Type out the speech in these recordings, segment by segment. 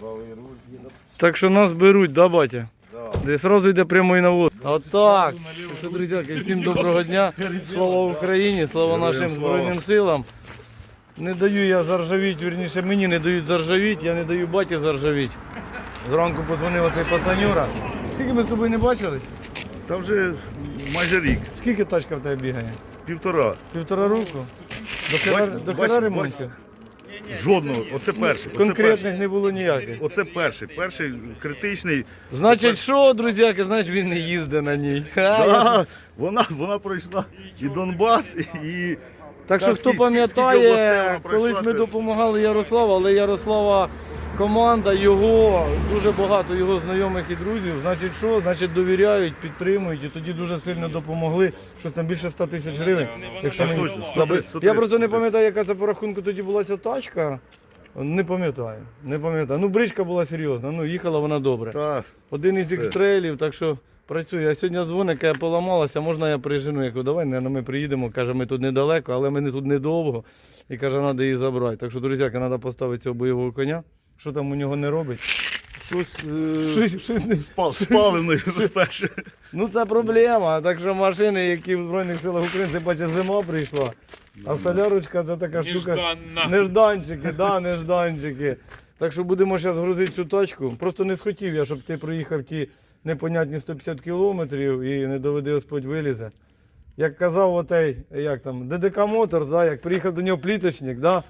Правий руль. Так що нас беруть, да, батя? Да. Де сразу йде прямий навод. Отак. Що, друзяки, всім доброго дня. Слава Україні, слава нашим Збройним силам. Не даю я заржавіть, вірніше мені не дають заржавіть, я не даю баті заржавіть. Зранку подзвонив цей пацанюра. Скільки ми з тобою не бачились? Та вже майже рік. Скільки тачка в тебе бігає? Півтора. Півтора року? До хера ремонтів? Жодного. Оце перший. Оце Конкретних не було ніяких. Оце перший. Перший критичний. Значить, що, друзяки, значить він не їздить на ній. Ха, я Да, вона, вона пройшла і Донбас, і. Так що Та хто скільки- скільки областей пам'ятає, вона пройшла, колись ми це- допомагали Ярославу, але Ярослава команда, його, дуже багато його знайомих і друзів. Значить, що? Значить, довіряють, підтримують і тоді дуже сильно допомогли. Щось там більше 100 тисяч гривень. Якщо мені... точно, Забе- 130, Я просто не пам'ятаю, яка це по рахунку тоді була ця тачка. Не пам'ятаю, не пам'ятаю. Ну, бричка була серйозна, ну їхала вона добре. Один із екстрелів, так що працює. А сьогодні дзвоник, каже, поламалася, можна я прижену? Я кажу, давай, наверное, ми приїдемо. Каже, ми тут недалеко, але ми тут недовго. І каже, треба її забрати. Так що, друзяки, треба поставити цього бойового коня. Що там у нього не робить? щось е, Щось- щось не- спал, спалений перше. Ну це проблема. Так що машини, які в Збройних силах України, це бачиш, зима прийшла. А солярочка це така штука. Нежданна. Нежданчики, да, нежданчики. Так що будемо зараз грузити цю тачку. Просто не схотів я, щоб ти проїхав ті непонятні 150 кілометрів і не доведи Господь вилізе. Як казав отей, як там, ДДК Мотор, да, як приїхав до нього пліточник, да,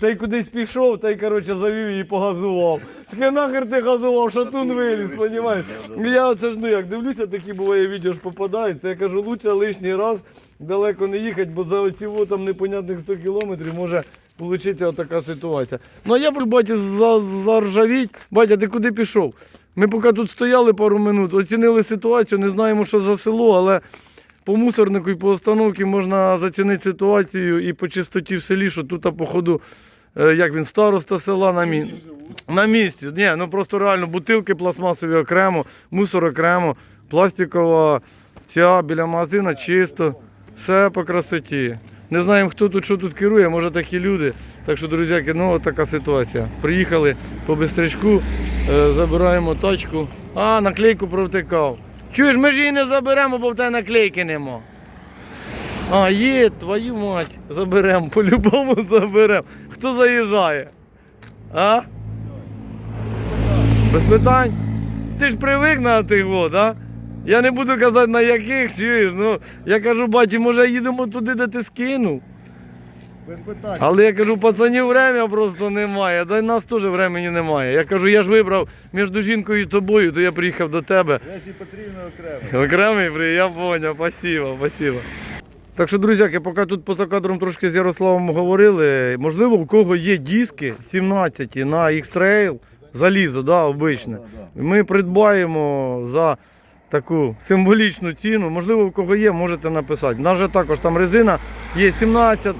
та й кудись пішов, та й коротше завів її погазував. Таке нахер ти газував, шатун виліз, розумієш? Я оце ж ну як дивлюся, такі буває відео ж попадаються. Я кажу, лучше лишній раз далеко не їхати, бо за оці во там непонятних 100 кілометрів може получитися така ситуація. Ну а я б баті заржавіть. Батя, ти куди пішов? Ми поки тут стояли пару минут, оцінили ситуацію, не знаємо, що за село, але по мусорнику і по остановці можна зацінити ситуацію і по чистоті в селі, що тут, по ходу, е, як він, староста села на, мі... на місці. Ні, ну просто реально бутилки пластмасові окремо, мусор окремо, пластикова ця біля магазина чисто, все по красоті. Не знаємо, хто тут що тут керує, може такі люди. Так що, друзяки, ну от така ситуація. Приїхали по бистрячку, е, забираємо тачку. А, наклейку провтикав. Чуєш, ми ж її не заберемо, бо в тебе наклейки нема. А, є, твою мать, заберемо, по-любому заберемо. Хто заїжджає? А? Без питань. Ти ж привик на тих вод, а? Я не буду казати на яких, чуєш. Ну, я кажу, баті, може їдемо туди, де ти скинув. Але я кажу, пацанів время просто немає, да й нас теж времени немає. Я кажу, я ж вибрав між жінкою і тобою, то я приїхав до тебе. Лесі Петрівна окремо. Окремий при, я поняв, спасибо, спасибо. Так що, друзяки, поки тут поза кадром трошки з Ярославом говорили, можливо, у кого є диски 17 на X-Trail, залізо, да, обичне. Ми придбаємо за таку символічну ціну. Можливо, у кого є, можете написати. У нас же також там резина є 17,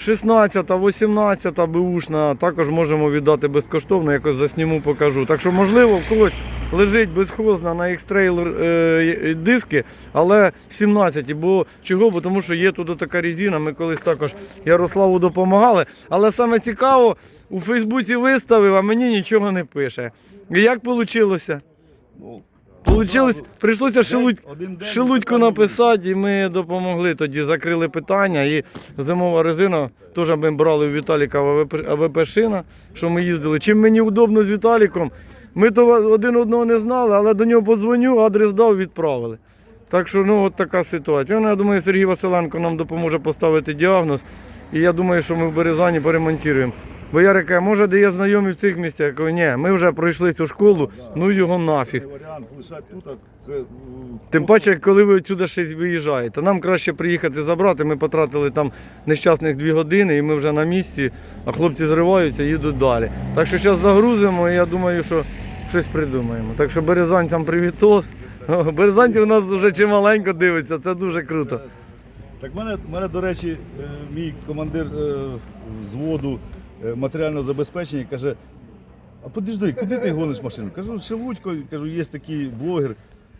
16, 18 бушна, також можемо віддати безкоштовно, якось засніму, покажу. Так що, можливо, в когось лежить безхозна на X-Trail е, диски, але 17. Бо чого? Бо тому що є тут така резина. Ми колись також Ярославу допомагали. Але саме цікаво, у Фейсбуці виставив, а мені нічого не пише. І як вийшло? Получилось, прийшлося шелудь, один шелудьку написати, і ми допомогли тоді, закрили питання. І зимова резина теж ми брали у Віталіка АВП шина, що ми їздили. Чим мені удобно з Віталіком, ми то один одного не знали, але до нього подзвоню, адрес дав, відправили. Так що ну от така ситуація. Ну, я думаю, Сергій Василенко нам допоможе поставити діагноз. І я думаю, що ми в Березані перемонтуємо. Бо Ярик каже, може, де є знайомі в цих місцях. Я кажу, ні, ми вже пройшли цю школу, ну його нафіг. М, Тим паче, коли ви відсюди щось виїжджаєте. Нам краще приїхати забрати. Ми потратили там нещасних дві години і ми вже на місці, а хлопці зриваються і їдуть далі. Так що зараз загрузимо і я думаю, що щось придумаємо. Так що березанцям привітос. О, Березанці у нас вже чималенько дивиться, це дуже круто. Так мене, мене, до речі, е, мій командир е, взводу матеріального забезпечення каже, а подожди, куди ти гониш машину? Кажу, Шелудько, кажу, є такий блогер.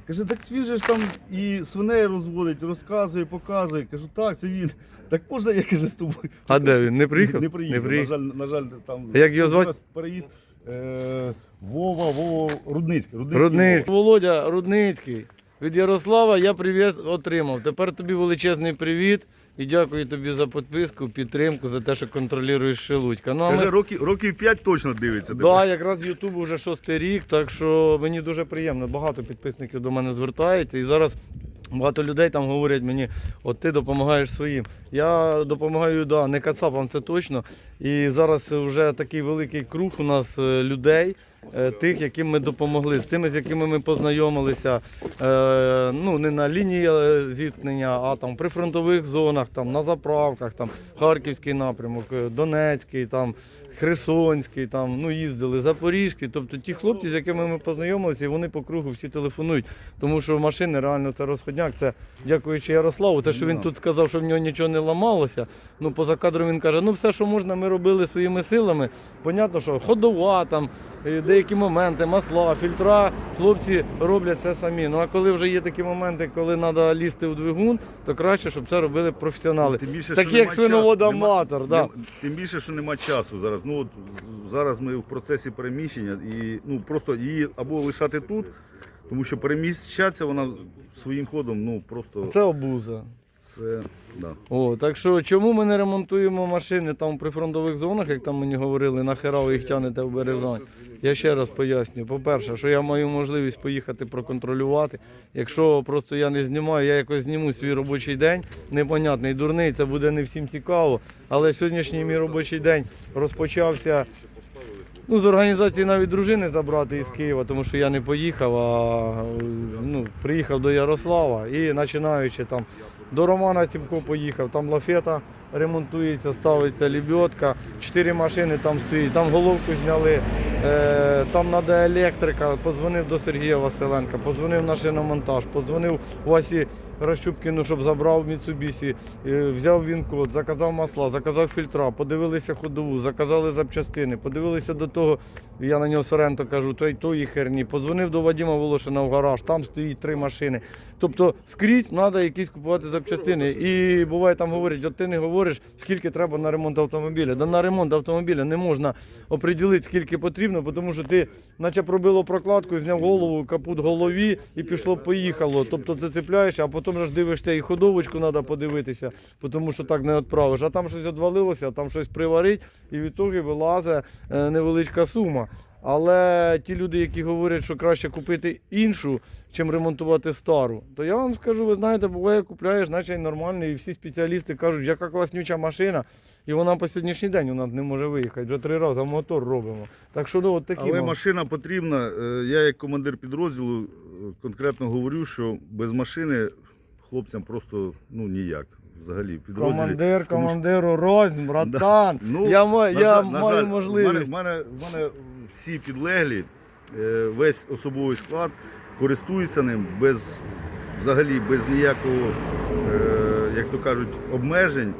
Каже, так він же ж там і свиней розводить, розказує, показує. Кажу, так, це він. Так можна я каже з тобою. А де він? Не приїхав? Не приїхав. Не приїхав. На жаль, на жаль, там А як його звати? переїзд. Е, Вова, Вова, Рудницький. Рудницький. Рудницький. Володя Рудницький. Від Ярослава я привіт отримав. Тепер тобі величезний привіт і дякую тобі за підписку, підтримку, за те, що контролюєш Шелудька. Ну, а ми років, років 5 точно дивиться. тебе. Да, якраз Ютуб вже шостий рік, так що мені дуже приємно. Багато підписників до мене звертається. І зараз багато людей там говорять мені, от ти допомагаєш своїм. Я допомагаю, да, не кацапам, це точно. І зараз вже такий великий круг у нас е, людей. Е, Тих, яким ми допомогли, з тими, з якими ми познайомилися, е, ну не на лінії е, зіткнення, а там при фронтових зонах, там на заправках, там Харківський напрямок, Донецький, там Херсонський, там ну їздили, Запорізький. Тобто ті хлопці, з якими ми познайомилися, і вони по кругу всі телефонують. Тому що машини реально це розходняк. Це дякуючи Ярославу. Те, що він тут сказав, що в нього нічого не ламалося. Ну поза кадром він каже: ну все, що можна, ми робили своїми силами. Понятно, що ходова там. Е, Деякі моменти, масла, фільтра, хлопці роблять це самі. Ну а коли вже є такі моменти, коли треба лізти в двигун, то краще, щоб це робили професіонали. Тим більше, Такі що як нема свиновод нема- аматор. Да. нема- Тим більше, що нема часу зараз. Ну от зараз ми в процесі переміщення і ну просто її або лишати тут, тому що переміщатися вона своїм ходом, ну просто Це обуза. Це да. О, так що чому ми не ремонтуємо машини там при фронтових зонах, як там мені говорили, нахера ви їх тянете в Березань? Я ще раз поясню. По-перше, що я маю можливість поїхати проконтролювати. Якщо просто я не знімаю, я якось зніму свій робочий день, непонятний, дурний, це буде не всім цікаво. Але сьогоднішній мій робочий день розпочався. Ну, з організації навіть дружини забрати із Києва, тому що я не поїхав, а ну, приїхав до Ярослава і починаючи там до Романа Цімко поїхав, там лафета ремонтується, ставиться лебедка, чотири машини там стоїть, там головку зняли, е, там треба електрика, подзвонив до Сергія Василенка, подзвонив на шиномонтаж, подзвонив Васі Ращупкіну, щоб забрав Міцубісі, е, взяв він код, заказав масла, заказав фільтра, подивилися ходову, заказали запчастини, подивилися до того, я на нього Соренто кажу, той тої херні. Подзвонив до Вадима Волошина в гараж, там стоїть три машини. Тобто скрізь треба якісь купувати запчастини. І буває там говорять, от ти не говориш, скільки треба на ремонт автомобіля. Да на ремонт автомобіля не можна оприділити, скільки потрібно, тому що ти наче пробило прокладку, зняв голову, капут голові і пішло, поїхало. Тобто ти цепляєш, а потім ж дивишся і ходовочку треба подивитися, тому що так не відправиш. А там щось відвалилося, а там щось приварить, і від того вилазить е, невеличка сума. Але ті люди, які говорять, що краще купити іншу, чим ремонтувати стару, то я вам скажу, ви знаєте, буває, купляєш, наче нормально, і всі спеціалісти кажуть, яка класнюча машина, і вона по сьогоднішній день вона не може виїхати. Вже три рази мотор робимо. Так що ну, от такі. Але вам. машина потрібна. Е, Я як командир підрозділу е, конкретно говорю, що без машини хлопцям просто ну ніяк. Взагалі, підрозділі. Командир, командиру, рознь, братан. Ну, я на я жаль- на маю жаль, можливість. В мене, в мене, в мене всі підлеглі, е, весь особовий склад користуються ним без, взагалі без ніякого, е, як то кажуть, обмежень.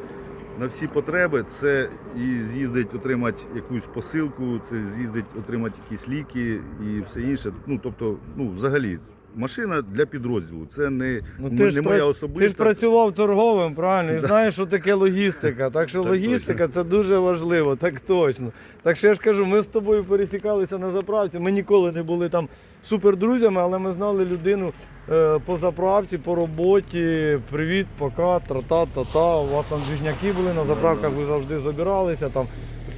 На всі потреби це і з'їздить отримати якусь посилку, це з'їздить отримати якісь ліки і все інше. Ну тобто, ну взагалі, машина для підрозділу. Це не, Ну, ти, ж не моя пра- особиста. ти ж працював торговим, правильно, і знаєш, що таке логістика. Так що Так логістика це дуже важливо, так точно. Так що я ж кажу, ми з тобою пересікалися на заправці. Ми ніколи не були там супердрузями, але ми знали людину е, по заправці, по роботі. Привіт, пока, тра-та, та-та. У вас там двіжняки були на заправках, ви завжди забиралися там.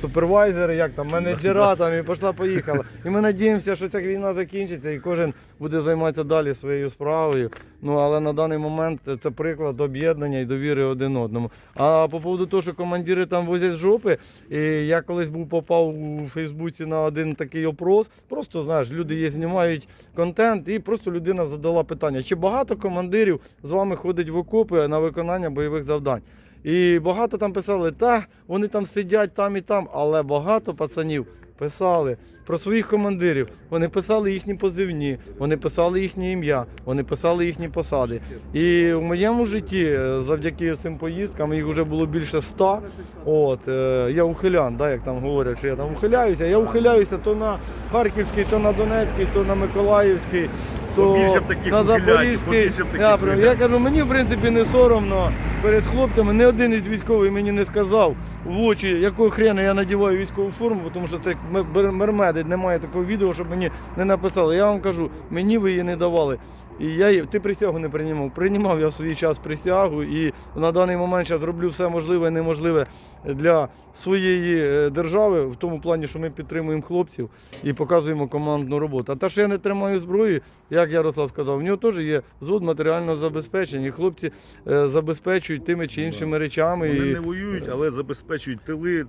Супервайзери, як там, менеджера там і пішла поїхала. І ми надіємося, що ця війна закінчиться і кожен буде займатися далі своєю справою. Ну але на даний момент це приклад об'єднання і довіри один одному. А по поводу того, що командири там возять жопи, і я колись був попав у Фейсбуці на один такий опрос. Просто знаєш, люди є, знімають контент, і просто людина задала питання: чи багато командирів з вами ходить в окопи на виконання бойових завдань? І багато там писали, та вони там сидять там і там, але багато пацанів писали про своїх командирів. Вони писали їхні позивні, вони писали їхнє ім'я, вони писали їхні посади. І в моєму житті, е, завдяки цим поїздкам, їх вже було більше ста. От е, я ухилян, да, як там говорять, що я там ухиляюся. Я ухиляюся то на Харківський, то на Донецький, то на Миколаївський. То б таких на Запорізький. б таких Я, я кажу, мені в принципі не соромно перед хлопцями. Не один із військових мені не сказав, в очі, якого хрена я надіваю військову форму, тому що це мер- мермедить, немає такого відео, щоб мені не написали. Я вам кажу, мені ви її не давали. І я її- ти присягу не приймав. Приймав я в свій час присягу і на даний момент зараз роблю все можливе і неможливе для своєї е, держави, в тому плані, що ми підтримуємо хлопців і показуємо командну роботу. А те, що я не тримаю зброї, як Ярослав сказав, в нього теж є звод матеріального забезпечення. І хлопці е, забезпечують тими чи іншими речами. Вони І... не воюють, але забезпечують тили.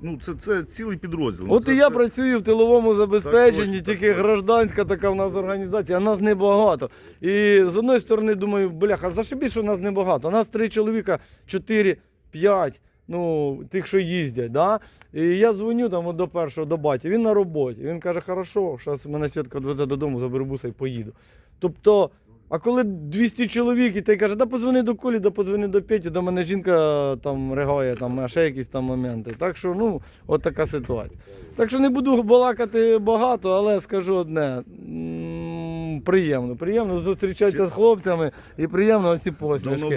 Ну, це, це цілий підрозділ. Ну, От це, і я це- працюю в тиловому забезпеченні, так тільки точно. гражданська така в нас організація, а нас небагато. І з одної сторони думаю, бляха, зашибіть, що нас небагато. Нас три чоловіка, чотири, п'ять, ну, тих, що їздять. Да? І я дзвоню там от до першого, до баті, він на роботі. Він каже, хорошо, зараз мене Святка відвезе додому, заберу буса і поїду. Тобто, а коли 200 чоловік, і ти каже, да подзвони до Колі, да подзвони до Петі, до мене жінка там ригає, там, а ще якісь там моменти. Так що, ну, от така ситуація. Так що не буду балакати багато, але скажу одне. М, Приємно, приємно зустрічатися з хлопцями і приємно ці Давно посмішки.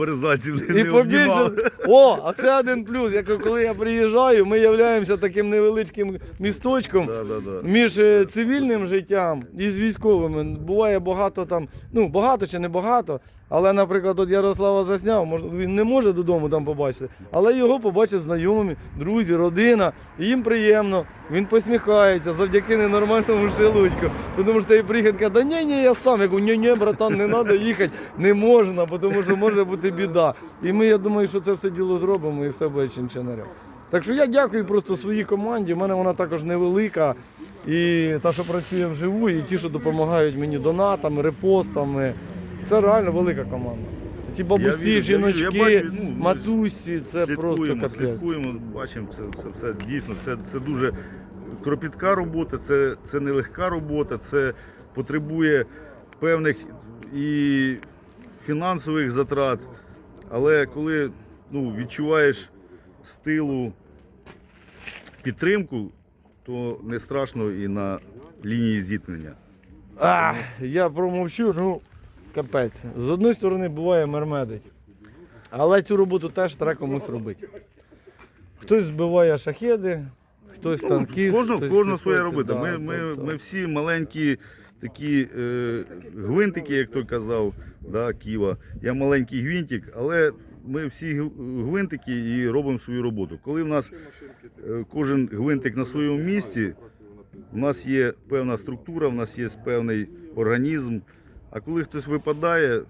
не, І побільше. О, а це один плюс. Як коли я приїжджаю, ми являємося таким невеличким місточком Да, да, да. між е, цивільним життям і з військовими. Буває багато там, ну багато чи не багато. Але, наприклад, от Ярослава засняв, мож- він не може додому там побачити, але його побачать знайомі, друзі, родина. І їм приємно, він посміхається завдяки ненормальному шелудьку. Тому що той приїхав, да ні, ні, я сам. Я кажу, ні, ні, братан, не треба їхати, не можна, тому що може бути біда. І ми, я думаю, що це все діло зробимо і все буде чинчинарем. Так що я дякую просто своїй команді. У мене вона також невелика. І та, що працює вживу, і ті, що допомагають мені донатами, репостами. Це реально велика команда. Ті бабусі, вірю, я жіночки. Я бачу, ну, ми матусі, це просто слідкуємо, капець. слідкуємо, бачимо, це, це, це дійсно, це, це дуже кропітка робота, це, це нелегка робота, це потребує певних і фінансових затрат. Але коли ну, відчуваєш з тилу підтримку, то не страшно і на лінії зіткнення. Ах, я промовчу, ну капець. З одної сторони буває мермедить. Але цю роботу теж треба комусь робити. Хтось збиває шахеди, хтось танкіст. Кожна, хтось своя робота. да, Ми, ми, ми всі маленькі такі е, гвинтики, як той казав, да, Ківа. Я маленький гвинтик, але ми всі гвинтики і робимо свою роботу. Коли в нас е, кожен гвинтик на своєму місці, у нас є певна структура, у нас є певний організм. А коли хтось випадає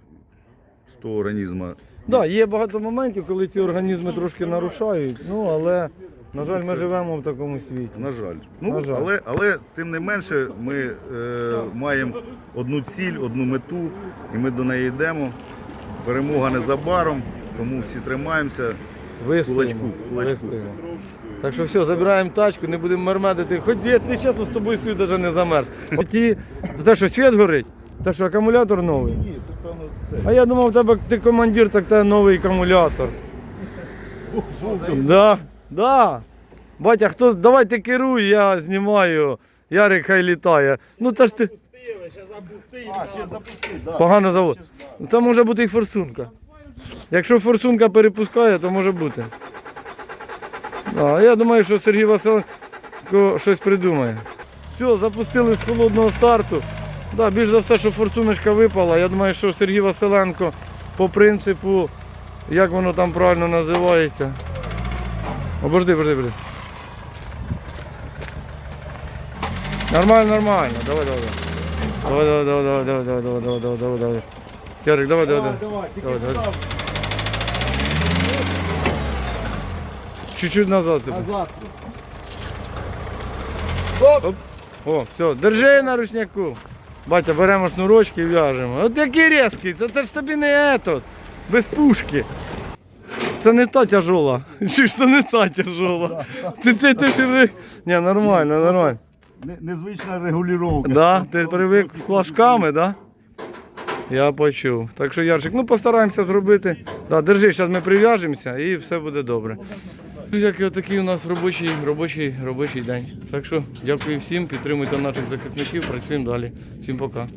з того організму, Да, є багато моментів, коли ці організми трошки нарушають. Ну але, на жаль, ми живемо в такому світі. На жаль. Ну, На жаль. Але, але тим не менше ми е, маємо одну ціль, одну мету, і ми до неї йдемо. Перемога незабаром, тому всі тримаємося. Вистоїмо. Кулачку, кулачку. Вистоїмо. Так що все, забираємо тачку, не будемо мермедити. Хоч я чесно з тобою стою, навіть не замерз. Ті, те, що світ горить, те, що акумулятор новий. Ні, це певно це. А я думав, у тебе ти командир, так тебе новий акумулятор. Да, да. Батя, хто, давай ти керуй, я знімаю. Ярик хай літає. Ну та ж ти А, ще запусти, да. погано завод. Це може бути і форсунка. Якщо форсунка перепускає, то може бути. Да, я думаю, що Сергій Василенко щось придумає. Все, запустили з холодного старту. Да, більш за все, що форсуночка випала. Я думаю, що Сергій Василенко по принципу, як воно там правильно називається. Обожди, обожди, обожди. Нормально, нормально. Давай, давай, давай. Давай, давай, давай, давай, давай, давай, давай, давай, давай, давай. Ярик, давай, давай, давай. давай, Давай, давай. Чуть-чуть назад тебе. Назад. Оп. О, все, держи на ручняку. Батя, беремо шнурочки і в'яжемо. От який різкий, це, це ж тобі не етот, без пушки. Це не та тяжола. Чи ж це не та тяжола? Ти це ти ж Ні, нормально, нормально. Незвична регулювання. Да? Ти привик з флажками, да? Я почув. Так що, Ярчик, ну постараємося зробити. Да, держи, зараз ми прив'яжемося і все буде добре. Друзяки, отакий у нас робочий, робочий, робочий день. Так що дякую всім, підтримуйте наших захисників, працюємо далі. Всім пока.